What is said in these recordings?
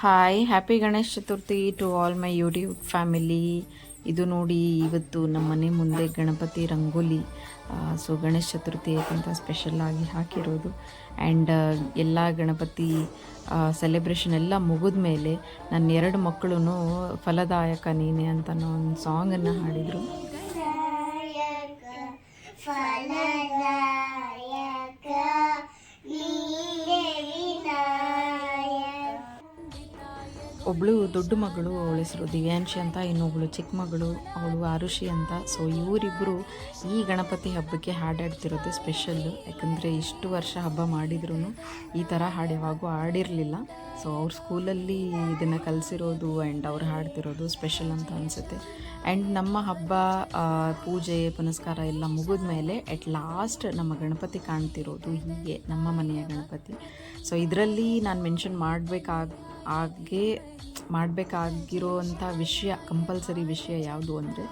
Hi happy Ganesh Chaturthi to all my YouTube family ಇದು ನೋಡಿ ಇವತ್ತು ನಮ್ಮ ಮನೆ ಮುಂದೆ ಗಣಪತಿ ರಂಗೋಲಿ ಸೊ ಗಣೇಶ್ ಚತುರ್ಥಿ ಅಂತ ಸ್ಪೆಷಲ್ ಆಗಿ ಹಾಕಿರೋದು. ಆ್ಯಂಡ್ ಎಲ್ಲ ಗಣಪತಿ ಸೆಲೆಬ್ರೇಷನ್ ಎಲ್ಲ ಮುಗಿದ ಮೇಲೆ ನನ್ನ ಎರಡು ಮಕ್ಕಳು ಫಲದಾಯಕ ನೀನೆ ಅಂತ ಒಂದು ಸಾಂಗನ್ನು ಹಾಡಿದರು. ಒಬ್ಬಳು ದೊಡ್ಡ ಮಗಳು, ಅವಳ ಹೆಸರು ದಿವ್ಯಾಂಶಿ ಅಂತ ಇನ್ನೊಬ್ಳು ಚಿಕ್ಕ ಮಗಳು, ಅವಳು ಆರುಷಿ ಅಂತ. ಸೊ ಇವರಿಬ್ಬರು ಈ ಗಣಪತಿ ಹಬ್ಬಕ್ಕೆ ಹಾಡಾಡ್ತಿರೋದು ಸ್ಪೆಷಲ್ಲು ಯಾಕಂದರೆ ಇಷ್ಟು ವರ್ಷ ಹಬ್ಬ ಮಾಡಿದ್ರು ಈ ಥರ ಹಾಡು ಯಾವಾಗೂ ಹಾಡಿರಲಿಲ್ಲ. ಸೊ ಅವ್ರ ಸ್ಕೂಲಲ್ಲಿ ಇದನ್ನು ಕಲಿಸಿರೋದು ಆ್ಯಂಡ್ ಅವ್ರು ಹಾಡ್ತಿರೋದು ಸ್ಪೆಷಲ್ ಅಂತ ಅನಿಸುತ್ತೆ. ಆ್ಯಂಡ್ ನಮ್ಮ ಹಬ್ಬ ಪೂಜೆ, ಪುನಸ್ಕಾರ ಎಲ್ಲ ಮುಗಿದ ಮೇಲೆ ಎಟ್ ಲಾಸ್ಟ್ ನಮ್ಮ ಗಣಪತಿ ಕಾಣ್ತಿರೋದು ಹೀಗೆ, ನಮ್ಮ ಮನೆಯ ಗಣಪತಿ. ಸೊ ಇದರಲ್ಲಿ ನಾನು ಮೆನ್ಷನ್ ಮಾಡಬೇಕಾಗ ಹಾಗೆ ಮಾಡಬೇಕಾಗಿರೋವಂಥ ವಿಷಯ ಕಂಪಲ್ಸರಿ ವಿಷಯ ಯಾವುದು ಅಂದರೆ,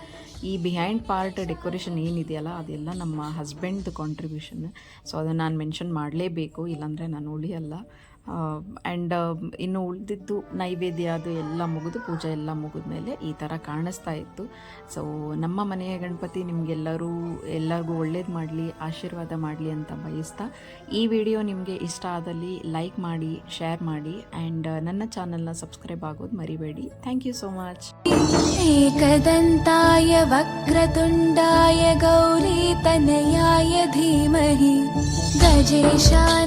ಈ ಬಿಹೈಂಡ್ ಪಾರ್ಟ್ ಡೆಕೋರೇಷನ್ ಏನಿದೆಯಲ್ಲ, ಅದೆಲ್ಲ ನಮ್ಮ ಹಸ್ಬೆಂಡ್ದು ಕಾಂಟ್ರಿಬ್ಯೂಷನ್ ಸೊ ಅದನ್ನು ನಾನು ಮೆನ್ಷನ್ ಮಾಡಲೇಬೇಕು, ಇಲ್ಲಾಂದರೆ ನಾನು ಉಳಿಯಲ್ಲ. ಆ್ಯಂಡ್ ಇನ್ನು ಉಳಿದಿದ್ದು ನೈವೇದ್ಯ ಅದು ಎಲ್ಲ ಮುಗಿದು ಪೂಜೆ ಎಲ್ಲ ಮುಗಿದ ಮೇಲೆ ಈ ಥರ ಕಾಣಿಸ್ತಾ ಇತ್ತು. ಸೊ ನಮ್ಮ ಮನೆಯ ಗಣಪತಿ ನಿಮಗೆಲ್ಲರೂ ಎಲ್ಲರಿಗೂ ಒಳ್ಳೇದು ಮಾಡಲಿ, ಆಶೀರ್ವಾದ ಮಾಡಲಿ ಅಂತ ಬಯಸ್ತಾ ಈ ವಿಡಿಯೋ ನಿಮಗೆ ಇಷ್ಟ ಆದಲ್ಲಿ ಲೈಕ್ ಮಾಡಿ ಶೇರ್ ಮಾಡಿ ಆ್ಯಂಡ್ ನನ್ನ ಚಾನಲ್ನ ಸಬ್ಸ್ಕ್ರೈಬ್ ಆಗೋದು ಮರಿಬೇಡಿ. ಥ್ಯಾಂಕ್ ಯು ಸೋ ಮಚ್ ಏಕದಂತಾಯ ವಕ್ರತುಂಡಾಯ ಗೌರಿ ತನಯಾಯ ಧೀಮಹಿ. ಗಜೇಶಾಯ